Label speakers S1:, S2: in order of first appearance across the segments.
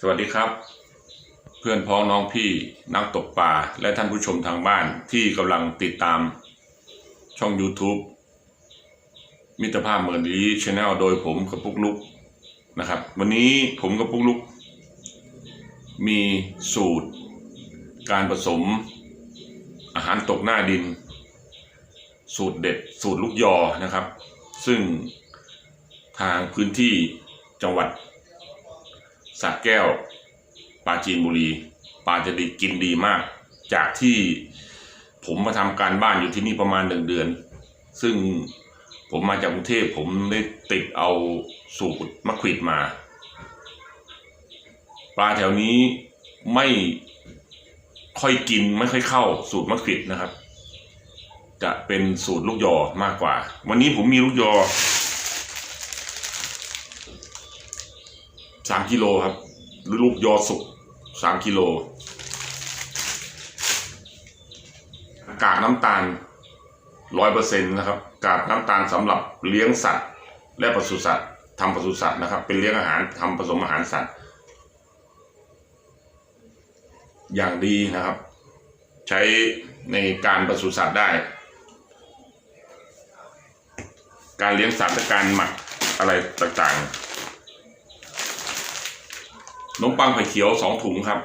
S1: สวัสดีครับ เพื่อนพ้องน้องพี่นักตกปลาและท่านผู้ชมทางบ้านที่กำลังติดตามช่อง YouTube มิตรภาพเมืองดีชแนลโดยผมกับปุ๊กลุกนะครับ วันนี้ผมกับปุ๊กลุก มีสูตร การผสม อาหารตกหน้าดิน สูตรเด็ดสูตรลูกยอนะครับ ซึ่งทางพื้นที่จังหวัด สระแก้วปลาจีนบุรีปลาจะดีกินดีมาก จากที่ผมมาทำการบ้านอยู่ที่นี่ประมาณหนึ่งเดือน ซึ่งผมมาจากกรุงเทพผมได้ติดเอาสูตรมะขวิดมา ปลาแถวนี้ไม่ค่อยกินไม่ค่อยเข้าสูตรมะขวิดนะครับ จะเป็นสูตรลูกยอมากกว่า วันนี้ผมมีลูกยอ สามกิโลครับหรือลูกยอสุกสามกิโลกากน้ำตาลร้อยเปอร์เซ็นต์นะครับ กากน้ำตาลสำหรับเลี้ยงสัตว์ และปศุสัตว์ทำปศุสัตว์นะครับ เป็นเลี้ยงอาหารทำผสมอาหารสัตว์ อย่างดีนะครับ ใช้ในการปศุสัตว์ได้ การเลี้ยงสัตว์และการหมักอะไรต่างๆ นมปังไข่เขียวสองถุงครับ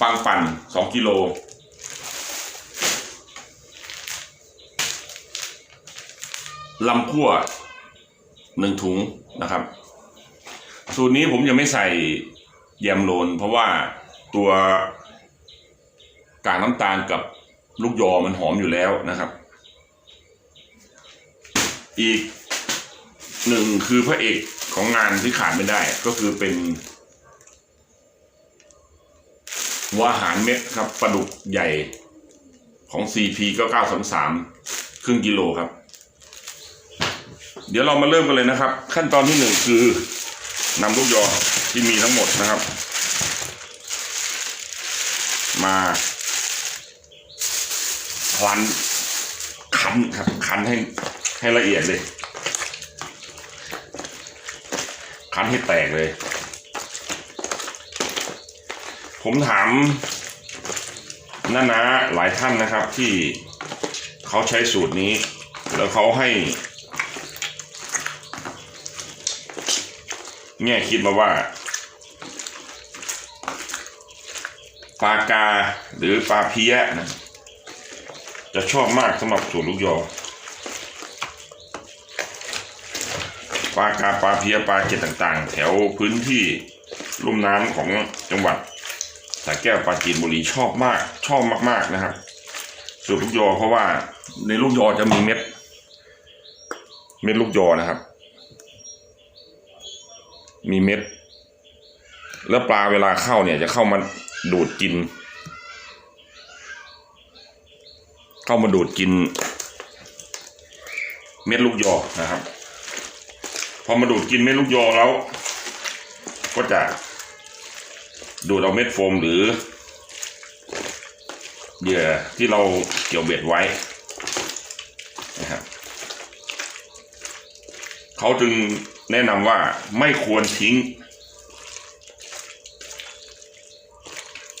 S1: ปังปั่นสองกิโล ลำคั่วหนึ่งถุงนะครับ สูตรนี้ผมยังไม่ใส่แยมโรนเพราะว่าตัวกากน้ำตาลกับลูกยอมันหอมอยู่แล้วนะครับ อีก หนึ่งคือพระเอกของงานที่ขาดไม่ได้ก็คือเป็นวาหารเม็ดครับปลาดุกใหญ่ของ CP 9933 ครึ่งกิโลครับ เดี๋ยวเรามาเริ่มกันเลยนะครับ ขั้นตอนที่หนึ่งคือนำลูกยอที่มีทั้งหมดนะครับ มาคลันคั้นครับคั้นให้ให้ละเอียดเลย คั้นให้แตกเลย ผมถามน้านาหลายท่านนะครับที่เขาใช้สูตรนี้ แล้วเขาให้แง่คิดมาว่าปลากาหรือปลาเพี้ยนะจะชอบมากสำหรับสูตรลูกยอ ปลากาปลาเพียปลาเกตต่างๆ แถวพื้นที่ลุ่มน้ำของจังหวัดสระแก้วปลาจีนบุรีชอบมาก ชอบมาก ๆนะครับสูตรลูกยอเพราะว่าในลูกยอจะมีเม็ด เม็ดลูกยอนะครับ มีเม็ด แล้วปลาเวลาเข้าเนี่ยจะเข้ามาดูดกิน เข้ามาดูดกิน เม็ดลูกยอนะครับ พอมาดูดกินเม็ดลูกยอแล้ว ก็จะดูดเอาเม็ดโฟมหรือเหยื่อที่เราเกี่ยวเบ็ดไว้นะครับเขาจึงแนะนำว่าไม่ควรทิ้ง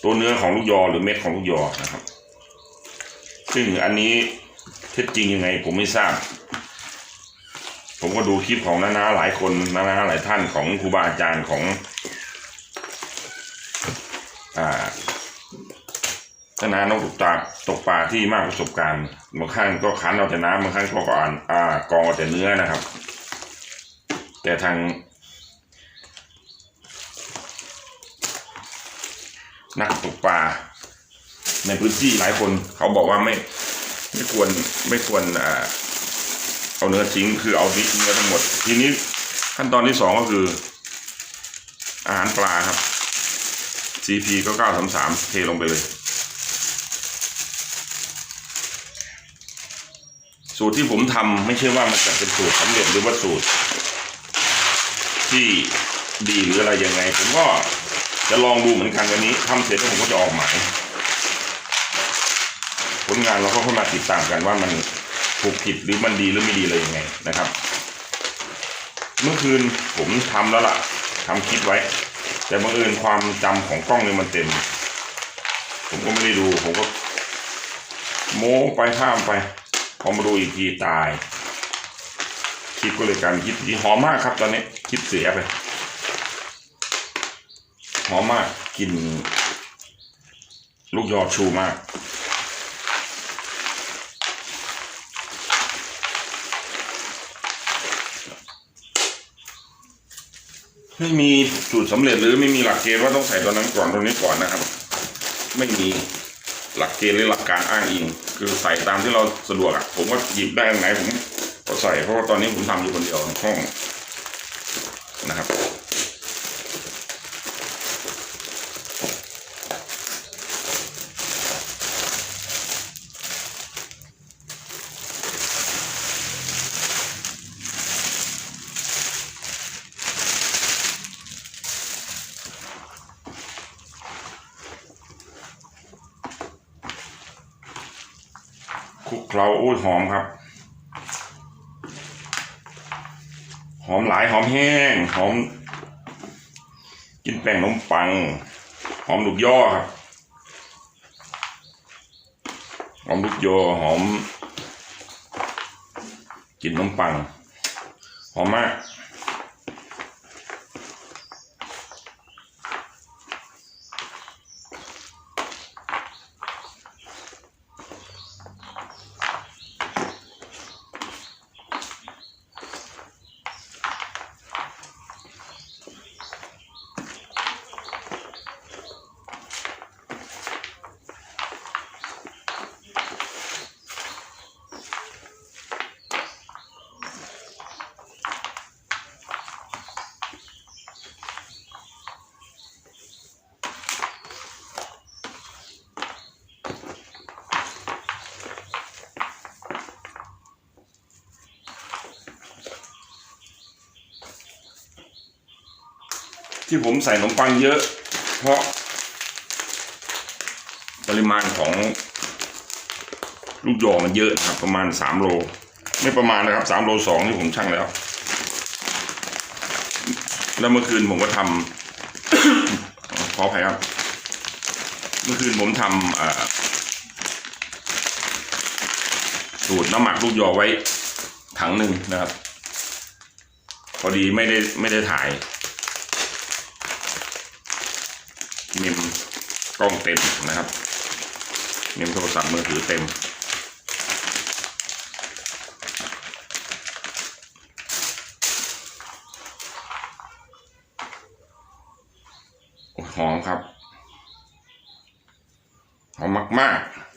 S1: ตัวเนื้อของลูกยอหรือเม็ดของลูกยอนะครับ ซึ่งอันนี้เท็จจริงยังไงผมไม่ทราบ ผมก็ดูคลิปของน้านาหลายคนน้านาหลายท่านของครูบาอาจารย์ของ อ่านานาน้องตกตาตกปลาที่มากประสบการณ์บางครั้งก็คั้นเอาแต่น้ำบางครั้งก็อ่านอ่ากองเอาแต่เนื้อนะครับ แต่ทางนักตกปลาในพื้นที่หลายคนเขาบอกว่าไม่ไม่ควรไม่ควรอ่า เอาเนื้อทิ้งคือเอาทิ้งเนื้อทั้งหมด ทีนี้ขั้นตอนที่สองก็คือ อาหารปลาครับ CP ก็เก้าสามสามเทลงไปเลย สูตรที่ผมทำไม่ใช่ว่ามันจะเป็นสูตรสำเร็จหรือว่าสูตร ที่ดีหรืออะไรยังไง ผมก็จะลองดูเหมือนกันวันนี้ทำเสร็จแล้วผมก็จะออกหมายผลงานเราก็เข้ามาติดตามกันว่ามัน ถูกผิดหรือมันดีหรือไม่ดีเลยยังไงนะครับ เมื่อคืนผมทำแล้วล่ะทำคลิปไว้ แต่บังเอิญความจำของกล้องเนี่ยมันเต็ม ผมก็ไม่ได้ดูผมก็ โม้ไปข้ามไปพอมาดูอีกทีตายคลิปก็เลยการคลิปที่หอมมากครับตอนนี้คลิปเสียไปหอมมากกลินลูกยอชูมาก ไม่มีสูตรสำเร็จหรือไม่มีหลักเกณฑ์ว่าต้องใส่ตัวนั้นก่อนตัวนี้ก่อนนะครับ ไม่มีหลักเกณฑ์หรือหลักการอ้างอิง คือใส่ตามที่เราสะดวกอะผมก็หยิบได้ตรงไหนผมก็ใส่เพราะว่าตอนนี้ผมทำอยู่คนเดียวในห้องนะครับ คลุก เคล้าโอ้หอมครับ หอมหลายหอมแห้ง หอม กินแป้งขนมปัง หอมลูกย่อครับ หอมลูกย่อหอม กินขนมปัง หอมมาก ที่ผมใส่ขนมปังเยอะ เพราะ ปริมาณของ ลูกยอมันเยอะนะครับประมาณสามโล ไม่ประมาณนะครับสามโลสองที่ผมชั่งแล้ว แล้วเมื่อคืนผมก็ทำ ขออภัยครับ เมื่อคืนผมทำสูตรน้ำหมักลูกยอไว้ถังหนึ่งนะครับ พอดีไม่ได้ไม่ได้ถ่าย เมมกล้องเต็มนะครับเมมโทรศัพท์มือถือเต็ม หอมครับ หอมมาก ๆ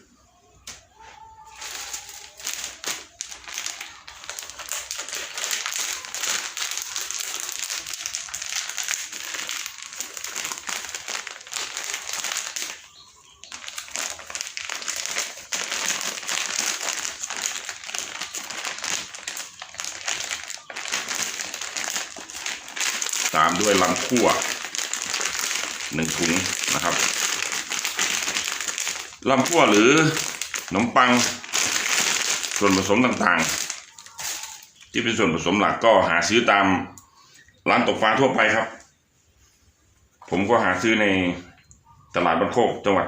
S1: ตามด้วยลำ คั่วหนึ่งถุงนะครับลำคั่วหรือขนมปัง ส่วนผสมต่างๆ ที่เป็นส่วนผสมหลักก็หาซื้อตามร้านตกปลาทั่วไปครับ ผมก็หาซื้อในตลาดบ้านโคกจังหวัด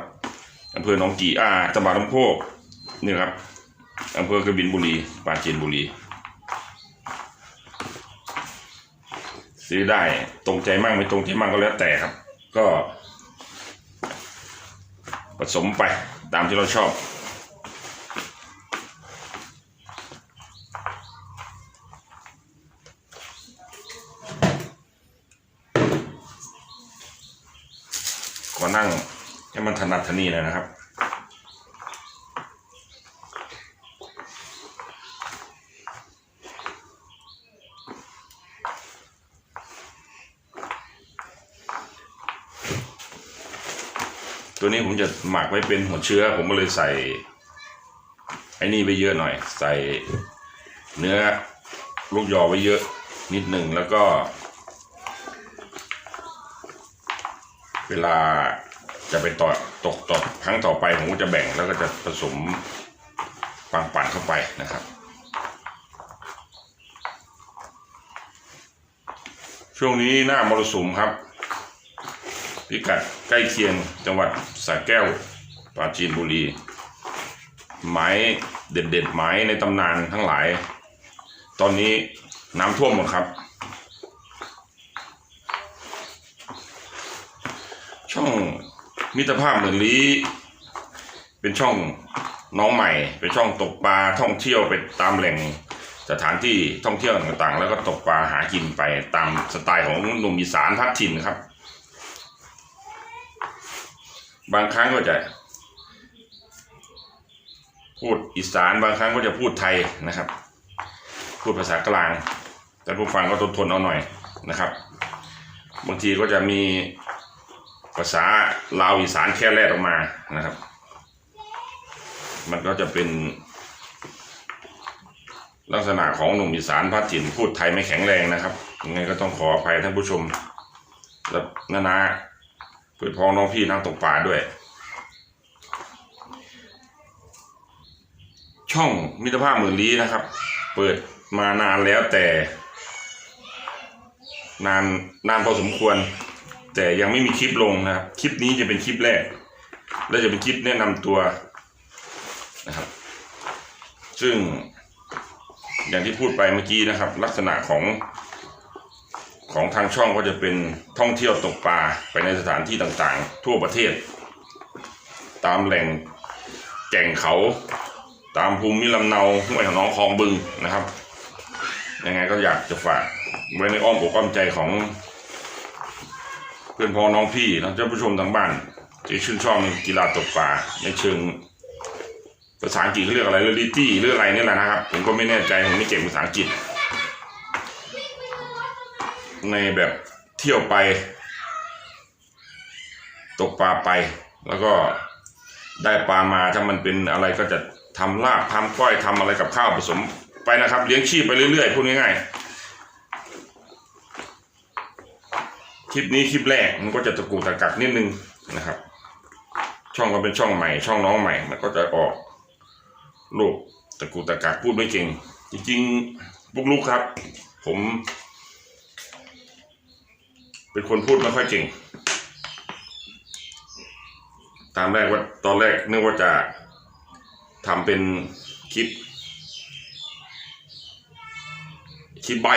S1: อำเภอหนองกี่อาจังหวัดลำโพกนี่ครับอำเภอกบินบุรีปราจีนบุรี ซื้อได้ตรงใจมั่งไม่ตรงใจมั่งก็แล้วแต่ครับ ก็ผสมไปตามที่เราชอบ ก็นั่งให้มันถนัดทนีเลยนะครับ ตัวนี้ผมจะหมักไว้เป็นหัวเชื้อ ผมก็เลยใส่ไอ้นี่ไปเยอะหน่อย ใส่เนื้อลูกยอไว้เยอะนิดหนึ่งแล้วก็ เวลาจะไปต่อตกต่อครั้งต่อไปผมก็จะแบ่งแล้วก็จะผสมปังปั่นเข้าไปนะครับช่วงนี้หน้ามรสุมครับ พิกัดใกล้เคียงจังหวัดสระแก้วปราจีนบุรีหมายเด็ดๆหมายในตำนานทั้งหลาย ตอนนี้น้ำท่วมหมดครับ ช่องมิตรภาพเหมือนลี้ เป็นช่องน้องใหม่ เป็นช่องตกปลาท่องเที่ยวไปตามแหล่งสถานที่ท่องเที่ยวต่างๆ แล้วก็ตกปลาหากินไปตามสไตล์ของหนุ่มอีสานพัดถิ่นครับ บางครั้งก็จะ พูดอีสานบางครั้งก็จะพูดไทยนะครับ พูดภาษากลางแต่ผู้ฟังก็ทนทนเอาหน่อยนะครับ บางทีก็จะมีภาษาลาวอีสานแค่แรกออกมานะครับ มันก็จะเป็น ลักษณะของหนุ่มอีสานพัดถิ่นพูดไทยไม่แข็งแรงนะครับยังไงก็ต้องขออภัยท่านผู้ชมและนานา พื่อนพ้องน้องพี่นักตกปลาด้วย ช่องมิตรภาพหมื่นลี้นะครับ เปิดมานานแล้วแต่ นานนานพอสมควร แต่ยังไม่มีคลิปลงนะครับ คลิปนี้จะเป็นคลิปแรก และจะเป็นคลิปแนะนำตัวนะครับ ซึ่งอย่างที่พูดไปเมื่อกี้นะครับ ลักษณะของ ของทางช่องก็จะเป็นท่องเที่ยวตกปลาไปในสถานที่ต่างๆ ทั่วประเทศ ตามแหล่งแก่งเขา ตามภูมิลำเนาห้วยหนองคลองบึงนะครับยังไงก็อยากจะฝากไว้ในอ้อมอกอ้อมใจของ เพื่อนพ้องน้องพี่และท่านผู้ชมทางบ้านที่ชื่นชอบในกีฬาตกปลาในเชิงภาษาอังกฤษเขาเรียกอะไรเรลิตี้หรืออะไรนี่แหละนะครับ ผมก็ไม่แน่ใจผมไม่เก่งภาษาอังกฤษ ในแบบเที่ยวไป ตกปลาไป แล้วก็ได้ปลามาถ้ามันเป็นอะไรก็จะทำลาบทำก้อยทำอะไรกับข้าวผสมไปนะครับ เลี้ยงชีพไปเรื่อยๆพูดง่ายๆคลิปนี้คลิปแรกมันก็จะตะกุกตะกักนิดนึงนะครับ ช่องก็เป็นช่องใหม่ ช่องน้องใหม่ มันก็จะออกลูกตะกูตะกักพูดไม่เก่ง จริงๆปุกลุกครับ ผม เป็นคนพูดไม่ค่อยเก่ง ตามแรกว่าตอนแรกนึกว่าจะทำเป็นคลิป คลิปใบ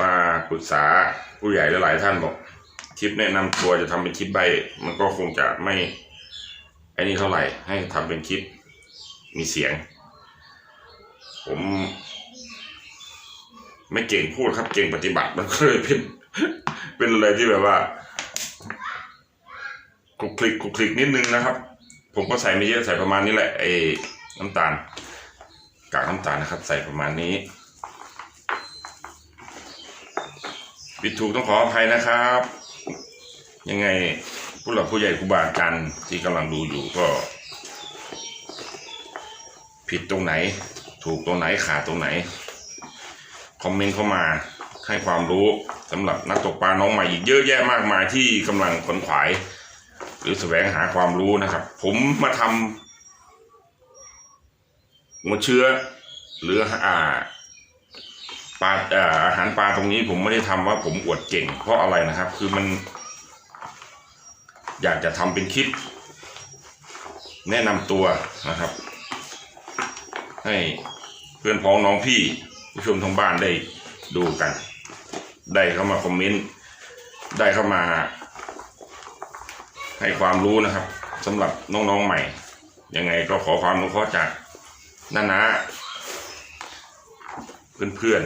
S1: มาปรึกษาผู้ใหญ่หลายท่านบอก คลิปแนะนำตัวจะทำเป็นคลิปใบ มันก็คงจะไม่ไอ้นี่เท่าไหร่ให้ทำเป็นคลิปมีเสียง ผม ไม่เก่งพูดครับ เก่งปฏิบัติมันก็เลยเป็นเป็นอะไรที่แบบว่าคลุกคลิกคลุกคลิกนิดนึงนะครับ ผมก็ใส่ไม่เยอะใส่ประมาณนี้แหละไอ้น้ำตาลกากน้ำตาลนะครับ ใส่ประมาณนี้ผิดถูกต้องขออภัยนะครับ ยังไงผู้หลักผู้ใหญ่ครูบาอาจารย์ที่กำลังดูอยู่ก็ ผิดตรงไหน ถูกตรงไหนขาดตรงไหน คอมเมนต์เข้ามาให้ความรู้สำหรับนักตกปลาน้องใหม่อีกเยอะแยะมากมายที่กำลังขนขวาย หรือแสวงหาความรู้นะครับ ผมมาทำหัวเชื้อหรืออ่าปลาอาอาหารปลาตรงนี้ผมไม่ได้ทำว่าผมอวดเก่ง เพราะอะไรนะครับ คือมัน อยากจะทำเป็นคลิป แนะนำตัวนะครับ ให้เพื่อนพ้องน้องพี่ ผู้ชมทางบ้านได้ดูกัน ได้เข้ามาคอมเมนต์ ได้เข้ามา ให้ความรู้นะครับสำหรับน้องๆใหม่ ยังไงก็ขอความรู้ข้อจากน้านาเพื่อน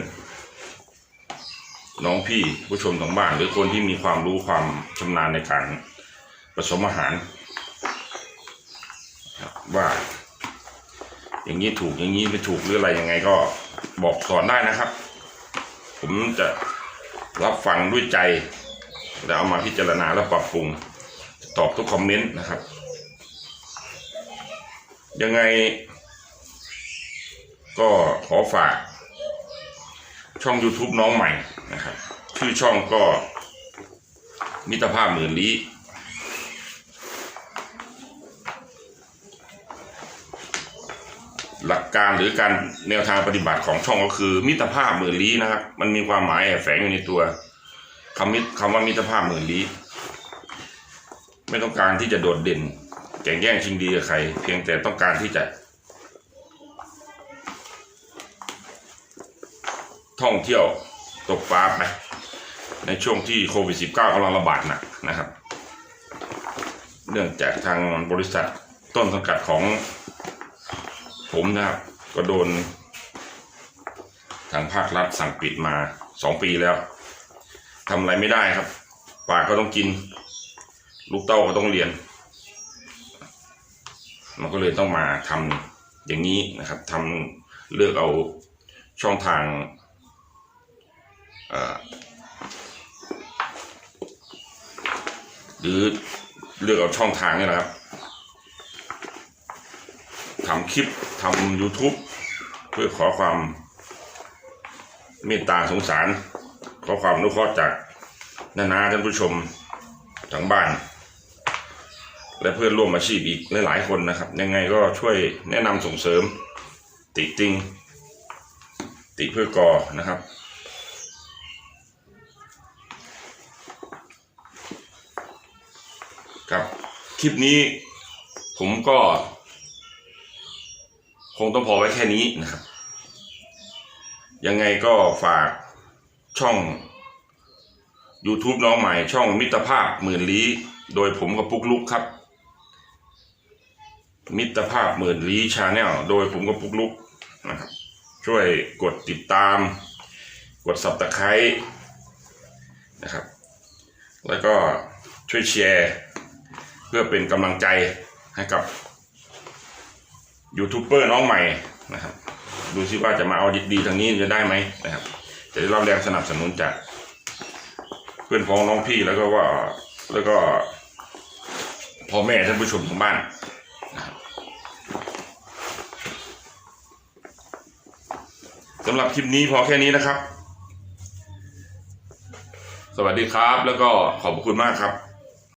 S1: ๆน้องพี่ผู้ชมทางบ้าน หรือคนที่มีความรู้ความชำนาญในการผสมอาหารว่าอย่างนี้ถูกอย่างนี้ไม่ถูกหรืออะไรยังไงก็ บอกสอนได้นะครับ ผมจะรับฟังด้วยใจ แล้วเอามาพิจารณาและปรับปรุง ตอบทุกคอมเมนต์นะครับ ยังไง ก็ขอฝาก ช่อง YouTube น้องใหม่นะครับ ชื่อช่องก็มิตรภาพหมื่นลี้ หลักการหรือการแนวทางปฏิบัติของช่องก็คือ มิตรภาพหมื่นลี้นะครับ มันมีความหมายแฝงอยู่ในตัวคำมิคำว่ามิตรภาพหมื่นลี้ ไม่ต้องการที่จะโดดเด่น แข่งแย่งชิงดีกับใคร เพียงแต่ต้องการที่จะ ท่องเที่ยวตกปลาไปในช่วงที่โควิด -19 กำลังระบาดหนักนะครับ เนื่องจากทางบริษัทต้นสังกัดของ ผมนะครับก็โดน ทางภาครัฐสั่งปิดมาสองปีแล้วทำอะไรไม่ได้ครับ ปากก็ต้องกิน ลูกเต้าก็ต้องเรียน มันก็เลยต้องมาทำอย่างนี้นะครับทำเลือกเอาช่องทางหรือเลือกเอาช่องทางนี่แหละครับ ทำคลิปทำ YouTube เพื่อขอความเมตตาสงสาร ขอความนุเคราะห์จากนานาท่านผู้ชมทางบ้าน และเพื่อนร่วมอาชีพอีกหลายๆคนนะครับ ยังไงก็ช่วยแนะนำส่งเสริม ติจริง ติเพื่อก่อนะครับครับคลิปนี้ผมก็ คงต้องพอไว้แค่นี้นะครับ ยังไงก็ฝากช่อง YouTube น้องใหม่ช่องมิตรภาพหมื่นลี้โดยผมกับปุ๊กลุกครับ มิตรภาพหมื่นลี้ชาแนลโดยผมกับปุ๊กลุกนะครับ ช่วยกดติดตาม กดสับตะไคร้นะครับ แล้วก็ช่วยแชร์ เพื่อเป็นกำลังใจให้กับ ยูทูบเบอร์น้องใหม่นะครับ ดูซิว่าจะมาเอาดีๆทางนี้จะได้ไหมนะครับ จะได้รับแรงสนับสนุนจาก เพื่อนพ้องน้องพี่แล้วก็ว่าแล้วก็พ่อแม่ท่านผู้ชมทางบ้านนะครับสำหรับคลิปนี้พอแค่นี้นะครับ สวัสดีครับแล้วก็ขอบคุณมากครับ